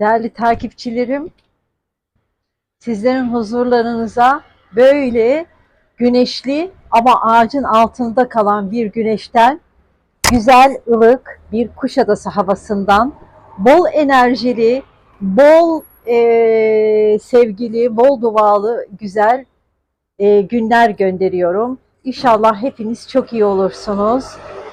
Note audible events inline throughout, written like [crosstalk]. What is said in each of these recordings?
Değerli takipçilerim, sizlerin huzurlarınıza böyle güneşli ama ağacın altında kalan bir güneşten, güzel ılık bir Kuşadası havasından, bol enerjili, bol eee, sevgili, bol dualı, güzel eee, günler gönderiyorum. İnşallah hepiniz çok iyi olursunuz.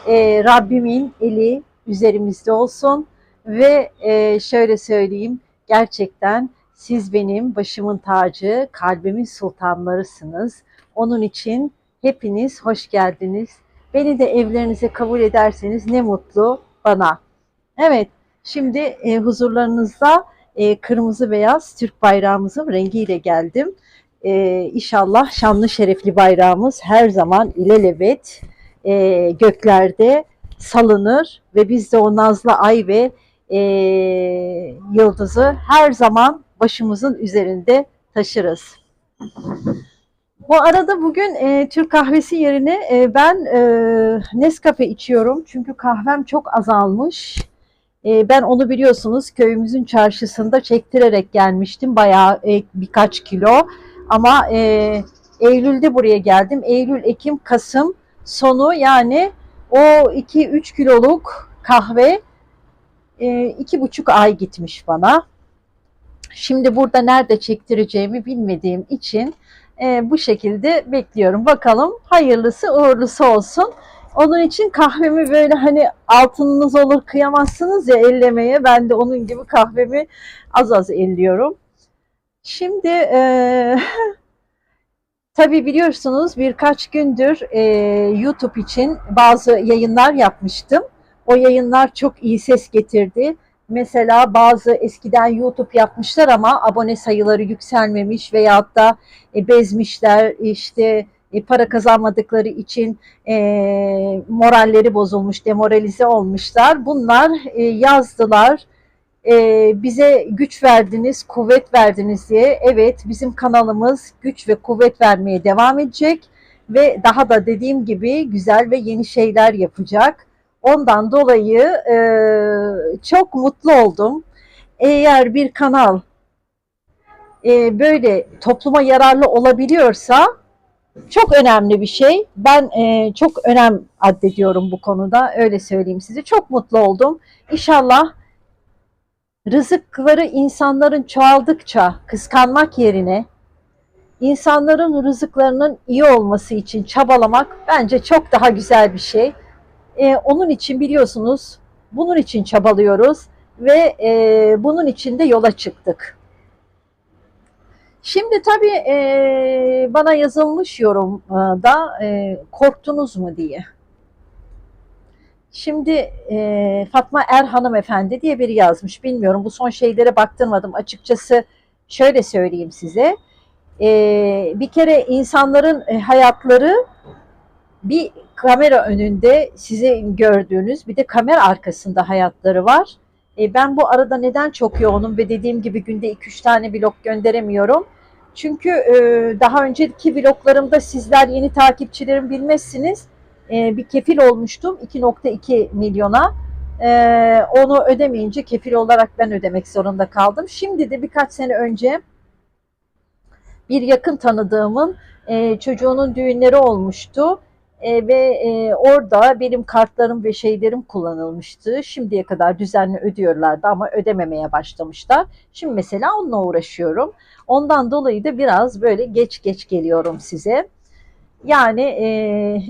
Eee, Rabbimin eli üzerimizde olsun. Ve e, şöyle söyleyeyim, gerçekten siz benim başımın tacı, kalbimin sultanlarısınız. Onun için hepiniz hoş geldiniz. Beni de evlerinize kabul ederseniz ne mutlu bana. Evet, şimdi e, huzurlarınızda e, kırmızı beyaz Türk bayrağımızın rengiyle geldim. E, inşallah şanlı şerefli bayrağımız her zaman ilelebet e, göklerde salınır ve biz de o nazlı ay ve e, yıldızı her zaman başımızın üzerinde taşırız. Bu arada bugün e, Türk kahvesi yerine e, ben e, Nescafe içiyorum çünkü kahvem çok azalmış. E, ben onu biliyorsunuz köyümüzün çarşısında çektirerek gelmiştim bayağı e, birkaç kilo ama e, Eylül'de buraya geldim. Eylül, Ekim, Kasım sonu yani o 2-3 kiloluk kahve e, iki buçuk ay gitmiş bana. Şimdi burada nerede çektireceğimi bilmediğim için e, bu şekilde bekliyorum. Bakalım hayırlısı uğurlusu olsun. Onun için kahvemi böyle hani altınınız olur kıyamazsınız ya ellemeye. Ben de onun gibi kahvemi az az elliyorum. Şimdi e, [laughs] tabii biliyorsunuz birkaç gündür e, YouTube için bazı yayınlar yapmıştım. O yayınlar çok iyi ses getirdi. Mesela bazı eskiden YouTube yapmışlar ama abone sayıları yükselmemiş veyahut da e, bezmişler işte e, para kazanmadıkları için e, moralleri bozulmuş, demoralize olmuşlar. Bunlar e, yazdılar. E, bize güç verdiniz, kuvvet verdiniz diye. Evet, bizim kanalımız güç ve kuvvet vermeye devam edecek ve daha da dediğim gibi güzel ve yeni şeyler yapacak. Ondan dolayı e, çok mutlu oldum. Eğer bir kanal e, böyle topluma yararlı olabiliyorsa çok önemli bir şey. Ben e, çok önem addediyorum bu konuda. Öyle söyleyeyim size. Çok mutlu oldum. İnşallah rızıkları insanların çoğaldıkça kıskanmak yerine insanların rızıklarının iyi olması için çabalamak bence çok daha güzel bir şey. E, onun için biliyorsunuz bunun için çabalıyoruz ve e, bunun için de yola çıktık. Şimdi tabii e, bana yazılmış yorumda e, korktunuz mu diye. Şimdi e, Fatma Er hanımefendi diye biri yazmış. Bilmiyorum bu son şeylere baktırmadım. Açıkçası şöyle söyleyeyim size. E, bir kere insanların e, hayatları bir kamera önünde sizi gördüğünüz bir de kamera arkasında hayatları var. E, ben bu arada neden çok yoğunum ve dediğim gibi günde 2-3 tane vlog gönderemiyorum. Çünkü e, daha önceki vloglarımda sizler yeni takipçilerim bilmezsiniz. E, bir kefil olmuştum 2.2 milyona. E, onu ödemeyince kefil olarak ben ödemek zorunda kaldım. Şimdi de birkaç sene önce bir yakın tanıdığımın çocuğunun düğünleri olmuştu. E, ve e, orada benim kartlarım ve şeylerim kullanılmıştı. Şimdiye kadar düzenli ödüyorlardı ama ödememeye başlamışlar. Şimdi mesela onunla uğraşıyorum. Ondan dolayı da biraz böyle geç geç geliyorum size. Yani e,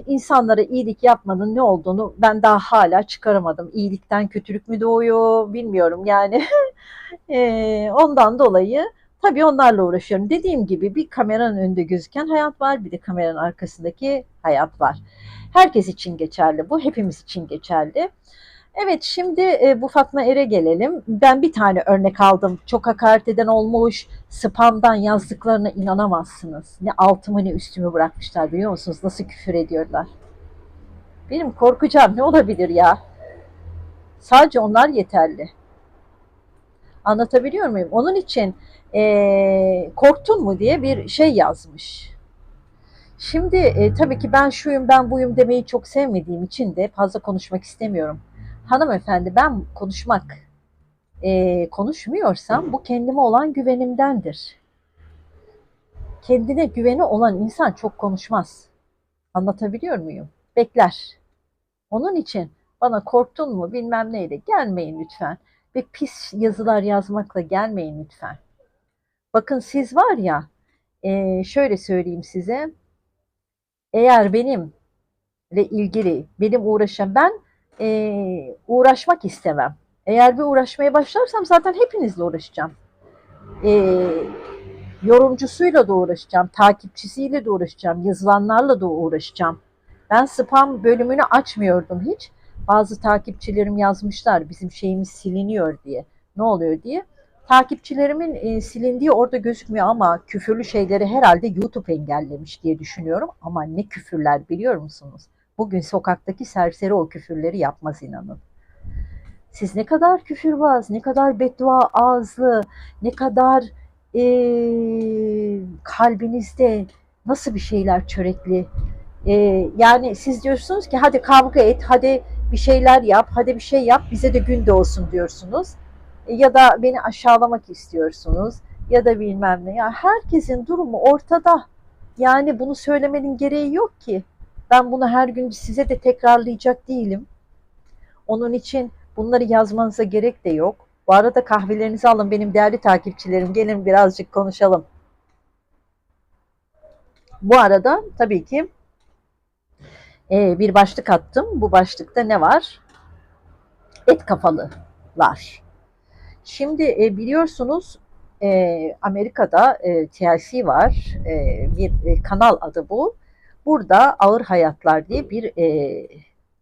insanlara iyilik yapmanın ne olduğunu ben daha hala çıkaramadım. İyilikten kötülük mü doğuyor bilmiyorum yani. [laughs] e, ondan dolayı tabii onlarla uğraşıyorum. Dediğim gibi bir kameranın önünde gözüken hayat var, bir de kameranın arkasındaki hayat var. Herkes için geçerli bu, hepimiz için geçerli. Evet şimdi e, bu Fatma Er'e gelelim. Ben bir tane örnek aldım. Çok hakaret eden olmuş. Spamdan yazdıklarına inanamazsınız. Ne altımı ne üstümü bırakmışlar biliyor musunuz? Nasıl küfür ediyorlar. Benim korkacağım ne olabilir ya? Sadece onlar yeterli. Anlatabiliyor muyum? Onun için e, korktun mu diye bir şey yazmış. Şimdi e, tabii ki ben şuyum ben buyum demeyi çok sevmediğim için de fazla konuşmak istemiyorum. Hanımefendi ben konuşmak e, konuşmuyorsam bu kendime olan güvenimdendir. Kendine güveni olan insan çok konuşmaz. Anlatabiliyor muyum? Bekler. Onun için bana korktun mu bilmem neyle gelmeyin lütfen. Ve pis yazılar yazmakla gelmeyin lütfen. Bakın siz var ya e, şöyle söyleyeyim size. Eğer benimle ilgili benim uğraşan ben e, uğraşmak istemem. Eğer bir uğraşmaya başlarsam zaten hepinizle uğraşacağım. E, yorumcusuyla da uğraşacağım, takipçisiyle de uğraşacağım, yazılanlarla da uğraşacağım. Ben spam bölümünü açmıyordum hiç. Bazı takipçilerim yazmışlar bizim şeyimiz siliniyor diye. Ne oluyor diye. Takipçilerimin e, silindiği orada gözükmüyor ama küfürlü şeyleri herhalde YouTube engellemiş diye düşünüyorum. Ama ne küfürler biliyor musunuz? Bugün sokaktaki serseri o küfürleri yapmaz inanın. Siz ne kadar küfürbaz, ne kadar beddua ağızlı, ne kadar e, kalbinizde nasıl bir şeyler çörekli. E, yani siz diyorsunuz ki hadi kavga et, hadi bir şeyler yap, hadi bir şey yap, bize de gün doğsun diyorsunuz. E, ya da beni aşağılamak istiyorsunuz ya da bilmem ne. Ya herkesin durumu ortada. Yani bunu söylemenin gereği yok ki. Ben bunu her gün size de tekrarlayacak değilim. Onun için bunları yazmanıza gerek de yok. Bu arada kahvelerinizi alın benim değerli takipçilerim. Gelin birazcık konuşalım. Bu arada tabii ki e, bir başlık attım. Bu başlıkta ne var? Et kafalılar. Şimdi e, biliyorsunuz e, Amerika'da e, TLC var. Bir kanal adı bu. Burada Ağır Hayatlar diye bir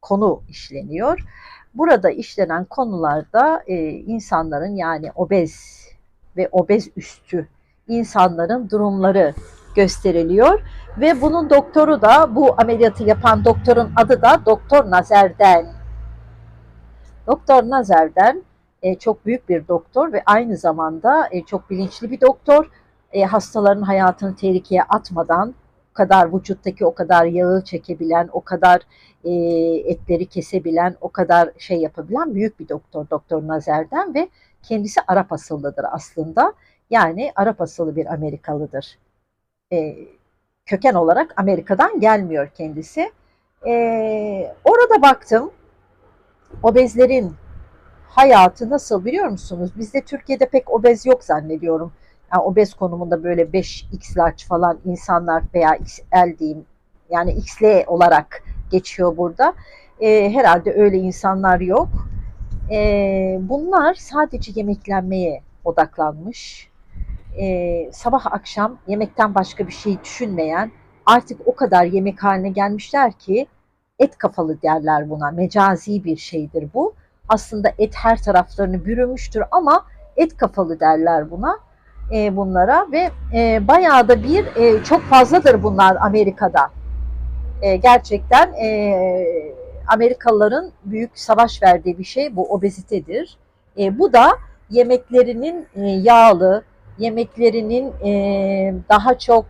konu işleniyor. Burada işlenen konularda insanların yani obez ve obez üstü insanların durumları gösteriliyor ve bunun doktoru da bu ameliyatı yapan doktorun adı da Doktor Nazer'den. Doktor Nazer'den e, çok büyük bir doktor ve aynı zamanda e, çok bilinçli bir doktor. E, hastaların hayatını tehlikeye atmadan o kadar vücuttaki o kadar yağı çekebilen, o kadar e, etleri kesebilen, o kadar şey yapabilen büyük bir doktor Doktor Nazer'den ve kendisi Arap asıllıdır aslında. Yani Arap asıllı bir Amerikalıdır. E, köken olarak Amerika'dan gelmiyor kendisi. E, orada baktım obezlerin hayatı nasıl biliyor musunuz? Bizde Türkiye'de pek obez yok zannediyorum. Yani obez konumunda böyle 5x large falan insanlar veya XL diyeyim yani XL olarak geçiyor burada. E, herhalde öyle insanlar yok. E, bunlar sadece yemeklenmeye odaklanmış. E, sabah akşam yemekten başka bir şey düşünmeyen artık o kadar yemek haline gelmişler ki et kafalı derler buna. Mecazi bir şeydir bu. Aslında et her taraflarını bürümüştür ama et kafalı derler buna e, bunlara ve e, bayağı da bir e, çok fazladır bunlar Amerika'da. E, gerçekten e, Amerikalıların büyük savaş verdiği bir şey bu obezitedir. E, bu da yemeklerinin e, yağlı, yemeklerinin e, daha çok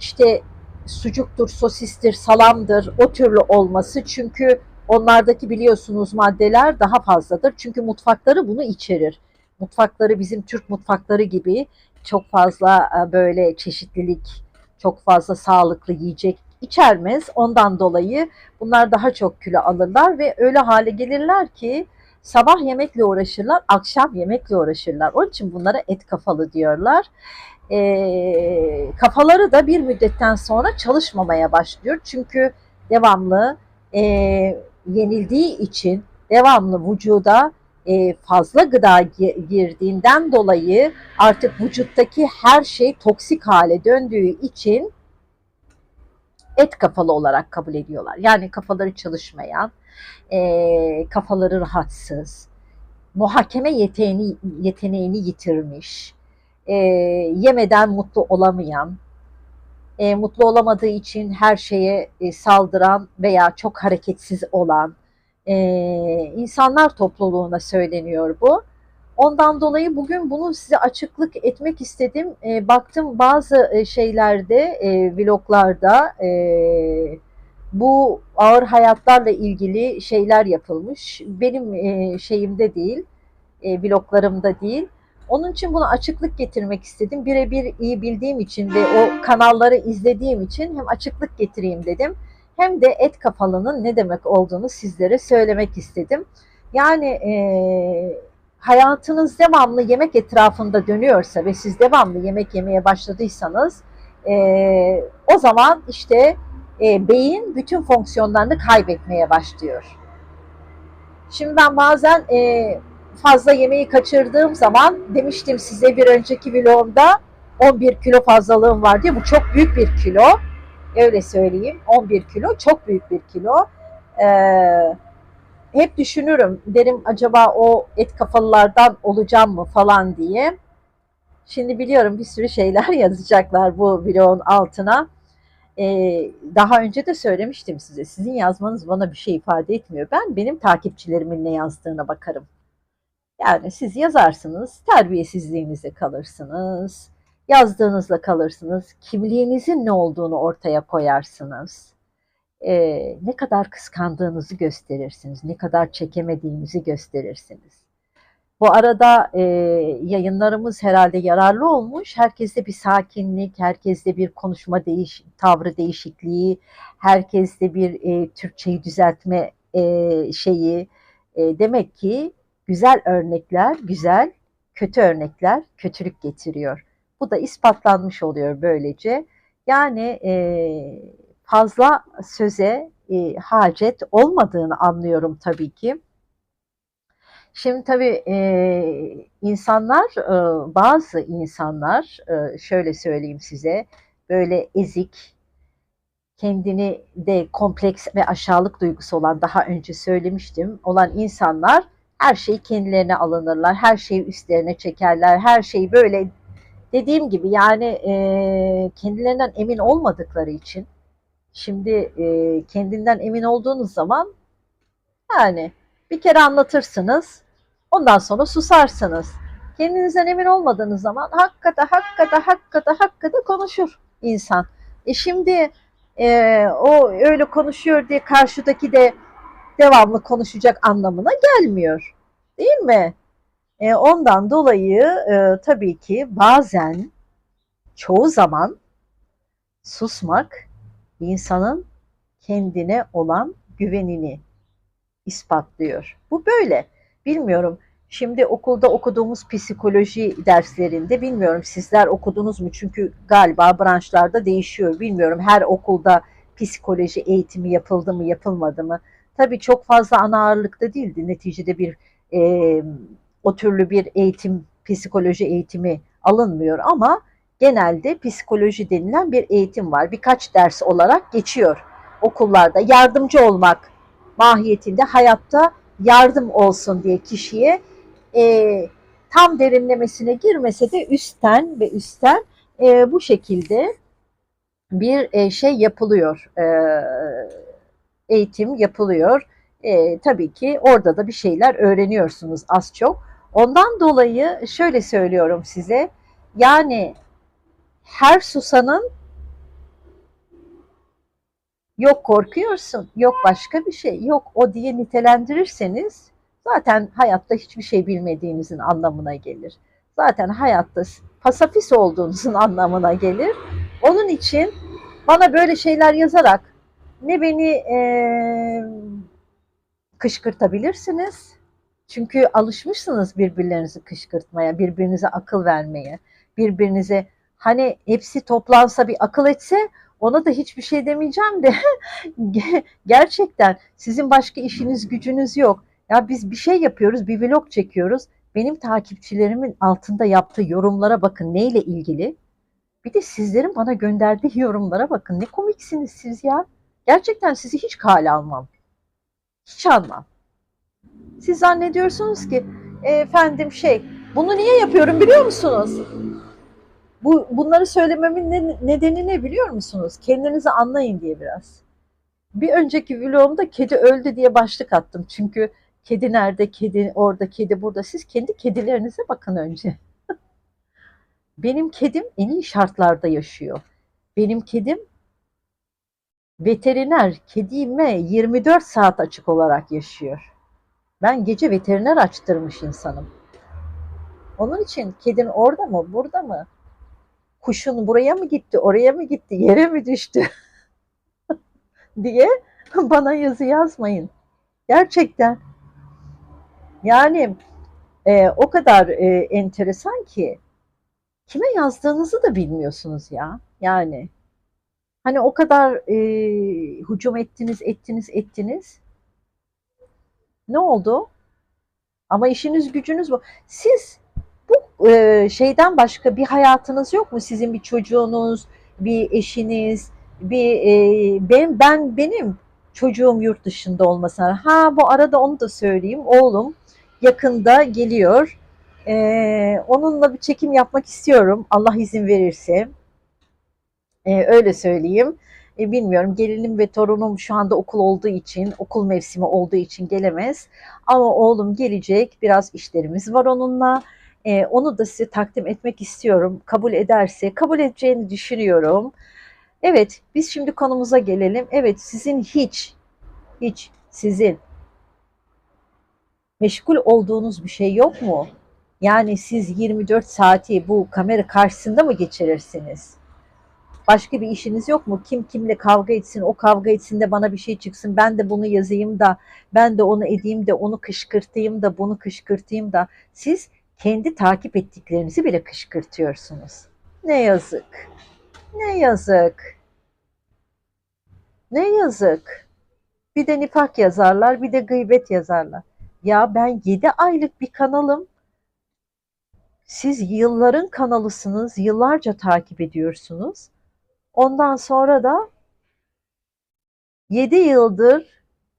işte sucuktur, sosistir, salamdır o türlü olması. Çünkü onlardaki biliyorsunuz maddeler daha fazladır. Çünkü mutfakları bunu içerir. Mutfakları bizim Türk mutfakları gibi çok fazla e, böyle çeşitlilik, çok fazla sağlıklı yiyecek içermez. Ondan dolayı bunlar daha çok kilo alırlar ve öyle hale gelirler ki sabah yemekle uğraşırlar, akşam yemekle uğraşırlar. Onun için bunlara et kafalı diyorlar. E, kafaları da bir müddetten sonra çalışmamaya başlıyor. Çünkü devamlı e, yenildiği için devamlı vücuda e, fazla gıda girdiğinden dolayı artık vücuttaki her şey toksik hale döndüğü için et kafalı olarak kabul ediyorlar. Yani kafaları çalışmayan, e, kafaları rahatsız, muhakeme yeteneğini, yeteneğini yitirmiş, e, yemeden mutlu olamayan, e, mutlu olamadığı için her şeye e, saldıran veya çok hareketsiz olan e, insanlar topluluğuna söyleniyor bu. Ondan dolayı bugün bunu size açıklık etmek istedim. E, baktım bazı e, şeylerde, e, vloglarda e, bu ağır hayatlarla ilgili şeyler yapılmış. Benim e, şeyimde değil. e, vloglarımda değil. Onun için bunu açıklık getirmek istedim. Birebir iyi bildiğim için ve o kanalları izlediğim için hem açıklık getireyim dedim. Hem de et kafalının ne demek olduğunu sizlere söylemek istedim. Yani e, hayatınız devamlı yemek etrafında dönüyorsa ve siz devamlı yemek yemeye başladıysanız e, o zaman işte e, beyin bütün fonksiyonlarını kaybetmeye başlıyor. Şimdi ben bazen e, fazla yemeği kaçırdığım zaman demiştim size bir önceki vlogumda 11 kilo fazlalığım var diye bu çok büyük bir kilo. Öyle söyleyeyim 11 kilo çok büyük bir kilo. Ee, hep düşünürüm derim acaba o et kafalılardan olacağım mı falan diye. Şimdi biliyorum bir sürü şeyler [laughs] yazacaklar bu vlogun altına. Ee, daha önce de söylemiştim size. Sizin yazmanız bana bir şey ifade etmiyor. Ben benim takipçilerimin ne yazdığına bakarım. Yani siz yazarsınız, terbiyesizliğinize kalırsınız, yazdığınızla kalırsınız, kimliğinizin ne olduğunu ortaya koyarsınız. Ee, ne kadar kıskandığınızı gösterirsiniz, ne kadar çekemediğinizi gösterirsiniz. Bu arada e, yayınlarımız herhalde yararlı olmuş. Herkeste bir sakinlik, herkeste bir konuşma değiş, tavrı değişikliği, herkeste bir e, Türkçeyi düzeltme e, şeyi. E, demek ki güzel örnekler güzel, kötü örnekler kötülük getiriyor. Bu da ispatlanmış oluyor böylece. Yani e, fazla söze e, hacet olmadığını anlıyorum tabii ki. Şimdi tabii e, insanlar, e, bazı insanlar, e, şöyle söyleyeyim size, böyle ezik, kendini de kompleks ve aşağılık duygusu olan, daha önce söylemiştim, olan insanlar her şeyi kendilerine alınırlar, her şeyi üstlerine çekerler, her şeyi böyle dediğim gibi yani e, kendilerinden emin olmadıkları için, şimdi e, kendinden emin olduğunuz zaman yani bir kere anlatırsınız, Ondan sonra susarsınız. Kendinizden emin olmadığınız zaman hakikate hakikate hakikate hakikate konuşur insan. E şimdi e, o öyle konuşuyor diye karşıdaki de devamlı konuşacak anlamına gelmiyor. Değil mi? E, ondan dolayı e, tabii ki bazen çoğu zaman susmak insanın kendine olan güvenini ispatlıyor. Bu böyle. Bilmiyorum. Şimdi okulda okuduğumuz psikoloji derslerinde bilmiyorum sizler okudunuz mu? Çünkü galiba branşlarda değişiyor. Bilmiyorum her okulda psikoloji eğitimi yapıldı mı yapılmadı mı? Tabii çok fazla ana ağırlıkta değildi. Neticede bir e, o türlü bir eğitim, psikoloji eğitimi alınmıyor ama genelde psikoloji denilen bir eğitim var. Birkaç ders olarak geçiyor okullarda. Yardımcı olmak mahiyetinde hayatta yardım olsun diye kişiye e, tam derinlemesine girmese de üstten ve üstten e, bu şekilde bir e, şey yapılıyor. E, eğitim yapılıyor. E, tabii ki orada da bir şeyler öğreniyorsunuz az çok. Ondan dolayı şöyle söylüyorum size. Yani her susanın yok korkuyorsun, yok başka bir şey, yok o diye nitelendirirseniz zaten hayatta hiçbir şey bilmediğinizin anlamına gelir. Zaten hayatta pasafis olduğunuzun [laughs] anlamına gelir. Onun için bana böyle şeyler yazarak ne beni e, kışkırtabilirsiniz. Çünkü alışmışsınız birbirlerinizi kışkırtmaya, birbirinize akıl vermeye, birbirinize hani hepsi toplansa bir akıl etse ona da hiçbir şey demeyeceğim de [laughs] gerçekten sizin başka işiniz gücünüz yok. Ya biz bir şey yapıyoruz, bir vlog çekiyoruz. Benim takipçilerimin altında yaptığı yorumlara bakın neyle ilgili. Bir de sizlerin bana gönderdiği [laughs] yorumlara bakın. Ne komiksiniz siz ya. Gerçekten sizi hiç kale almam. Hiç almam. Siz zannediyorsunuz ki efendim şey bunu niye yapıyorum biliyor musunuz? Bu bunları söylememin ne, nedeni ne biliyor musunuz? Kendinizi anlayın diye biraz. Bir önceki vlogumda kedi öldü diye başlık attım. Çünkü kedi nerede, kedi orada, kedi burada. Siz kendi kedilerinize bakın önce. [laughs] Benim kedim en iyi şartlarda yaşıyor. Benim kedim veteriner kedime 24 saat açık olarak yaşıyor. Ben gece veteriner açtırmış insanım. Onun için kedin orada mı, burada mı? Kuşun buraya mı gitti, oraya mı gitti, yere mi düştü [laughs] diye bana yazı yazmayın. Gerçekten. Yani e, o kadar e, enteresan ki kime yazdığınızı da bilmiyorsunuz ya. Yani hani o kadar e, hücum ettiniz, ettiniz, ettiniz. Ne oldu? Ama işiniz gücünüz bu. Siz bu e, şeyden başka bir hayatınız yok mu? Sizin bir çocuğunuz, bir eşiniz, bir e, ben ben benim çocuğum yurt dışında olmasına. Ha bu arada onu da söyleyeyim. Oğlum yakında geliyor. E, onunla bir çekim yapmak istiyorum. Allah izin verirse. E, öyle söyleyeyim. E, bilmiyorum gelinim ve torunum şu anda okul olduğu için, okul mevsimi olduğu için gelemez. Ama oğlum gelecek. Biraz işlerimiz var onunla. E, onu da size takdim etmek istiyorum. Kabul ederse, kabul edeceğini düşünüyorum. Evet, biz şimdi konumuza gelelim. Evet, sizin hiç, hiç sizin meşgul olduğunuz bir şey yok mu? Yani siz 24 saati bu kamera karşısında mı geçirirsiniz? Başka bir işiniz yok mu? Kim kimle kavga etsin, o kavga etsin de bana bir şey çıksın. Ben de bunu yazayım da, ben de onu edeyim de, onu kışkırtayım da, bunu kışkırtayım da. Siz kendi takip ettiklerinizi bile kışkırtıyorsunuz. Ne yazık. Ne yazık. Ne yazık. Bir de nifak yazarlar, bir de gıybet yazarlar. Ya ben 7 aylık bir kanalım. Siz yılların kanalısınız, yıllarca takip ediyorsunuz. Ondan sonra da 7 yıldır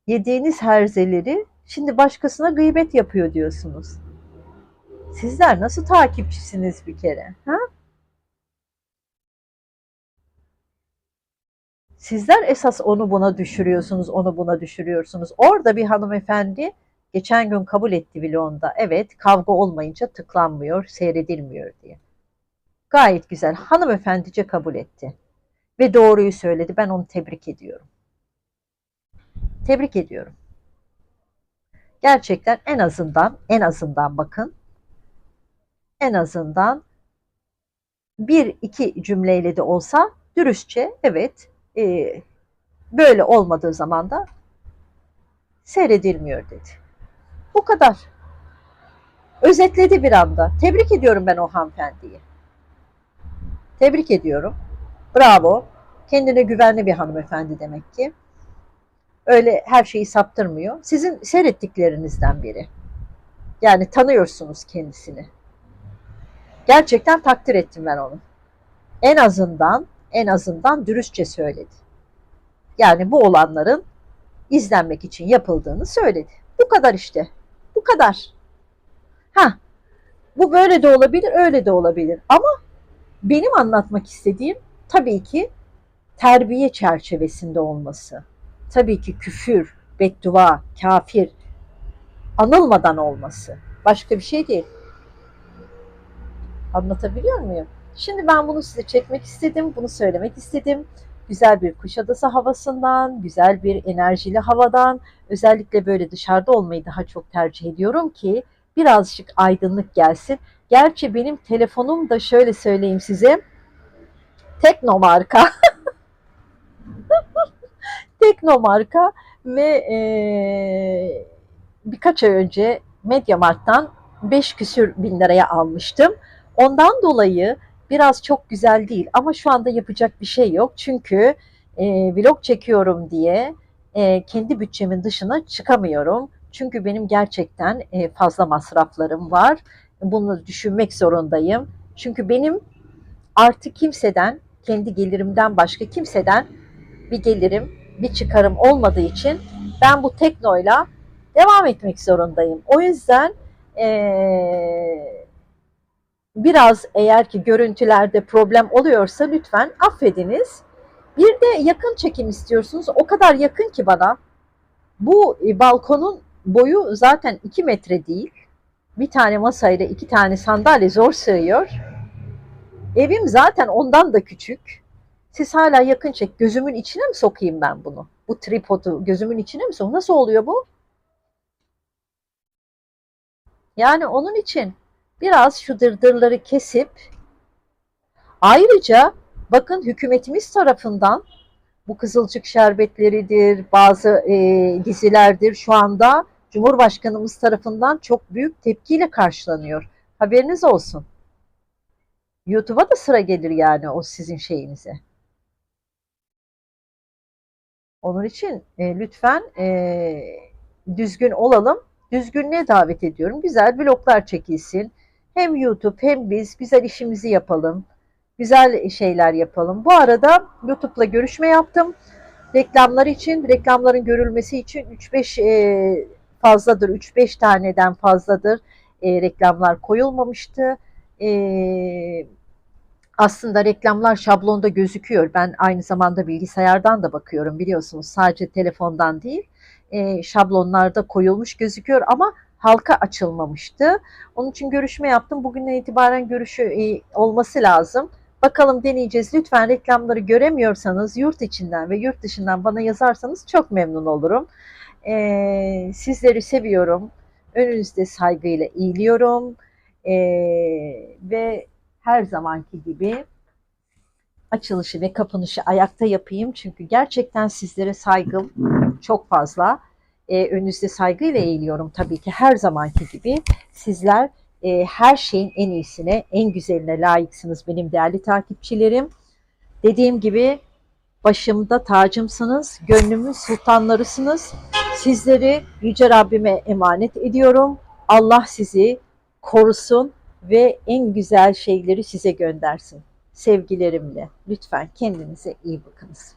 yediğiniz herzeleri şimdi başkasına gıybet yapıyor diyorsunuz. Sizler nasıl takipçisiniz bir kere? Ha? Sizler esas onu buna düşürüyorsunuz, onu buna düşürüyorsunuz. Orada bir hanımefendi geçen gün kabul etti vlogunda. Evet, kavga olmayınca tıklanmıyor, seyredilmiyor diye. Gayet güzel. Hanımefendice kabul etti. Ve doğruyu söyledi. Ben onu tebrik ediyorum. Tebrik ediyorum. Gerçekten en azından, en azından bakın, en azından bir iki cümleyle de olsa dürüstçe evet e, böyle olmadığı zaman da seyredilmiyor dedi. Bu kadar. Özetledi bir anda. Tebrik ediyorum ben o hanımefendiyi. Tebrik ediyorum. Bravo. Kendine güvenli bir hanımefendi demek ki. Öyle her şeyi saptırmıyor. Sizin seyrettiklerinizden biri. Yani tanıyorsunuz kendisini. Gerçekten takdir ettim ben onu. En azından en azından dürüstçe söyledi. Yani bu olanların izlenmek için yapıldığını söyledi. Bu kadar işte. Bu kadar. Ha, bu böyle de olabilir, öyle de olabilir. Ama benim anlatmak istediğim tabii ki terbiye çerçevesinde olması. Tabii ki küfür, beddua, kafir anılmadan olması. Başka bir şey değil. Anlatabiliyor muyum? Şimdi ben bunu size çekmek istedim, bunu söylemek istedim. Güzel bir Kuşadası havasından, güzel bir enerjili havadan, özellikle böyle dışarıda olmayı daha çok tercih ediyorum ki birazcık aydınlık gelsin. Gerçi benim telefonum da şöyle söyleyeyim size, Tekno marka. [laughs] Tekno marka ve e, birkaç ay önce Mediamarkt'tan 5 küsür bin liraya almıştım. Ondan dolayı biraz çok güzel değil ama şu anda yapacak bir şey yok. Çünkü e, vlog çekiyorum diye e, kendi bütçemin dışına çıkamıyorum. Çünkü benim gerçekten e, fazla masraflarım var. Bunu düşünmek zorundayım. Çünkü benim artık kimseden, kendi gelirimden başka kimseden bir gelirim, bir çıkarım olmadığı için ben bu teknoyla devam etmek zorundayım. O yüzden eee biraz eğer ki görüntülerde problem oluyorsa lütfen affediniz. Bir de yakın çekim istiyorsunuz. O kadar yakın ki bana. Bu e, balkonun boyu zaten 2 metre değil. Bir tane masayla iki tane sandalye zor sığıyor. Evim zaten ondan da küçük. Siz hala yakın çek. Gözümün içine mi sokayım ben bunu? Bu tripodu gözümün içine mi sokayım? Nasıl oluyor bu? Yani onun için Biraz şu dırdırları kesip ayrıca bakın hükümetimiz tarafından bu kızılcık şerbetleridir, bazı e, dizilerdir şu anda Cumhurbaşkanımız tarafından çok büyük tepkiyle karşılanıyor. Haberiniz olsun. YouTube'a da sıra gelir yani o sizin şeyinize. Onun için e, lütfen e, düzgün olalım. Düzgünlüğe davet ediyorum. Güzel vloglar çekilsin. Hem YouTube hem biz güzel işimizi yapalım. Güzel şeyler yapalım. Bu arada YouTube'la görüşme yaptım. Reklamlar için, reklamların görülmesi için 3-5 e, fazladır. 3-5 taneden fazladır e, reklamlar koyulmamıştı. E, aslında reklamlar şablonda gözüküyor. Ben aynı zamanda bilgisayardan da bakıyorum biliyorsunuz. Sadece telefondan değil. E, şablonlarda koyulmuş gözüküyor ama halka açılmamıştı. Onun için görüşme yaptım. Bugünden itibaren görüşü e, olması lazım. Bakalım deneyeceğiz. Lütfen reklamları göremiyorsanız yurt içinden ve yurt dışından bana yazarsanız çok memnun olurum. Ee, sizleri seviyorum. Önünüzde saygıyla eğiliyorum. Ee, ve her zamanki gibi açılışı ve kapanışı ayakta yapayım. Çünkü gerçekten sizlere saygım çok fazla. Ee, önünüzde saygıyla eğiliyorum tabii ki her zamanki gibi. Sizler e, her şeyin en iyisine, en güzeline layıksınız benim değerli takipçilerim. Dediğim gibi başımda tacımsınız, gönlümün sultanlarısınız. Sizleri Yüce Rabbime emanet ediyorum. Allah sizi korusun ve en güzel şeyleri size göndersin. Sevgilerimle. Lütfen kendinize iyi bakınız.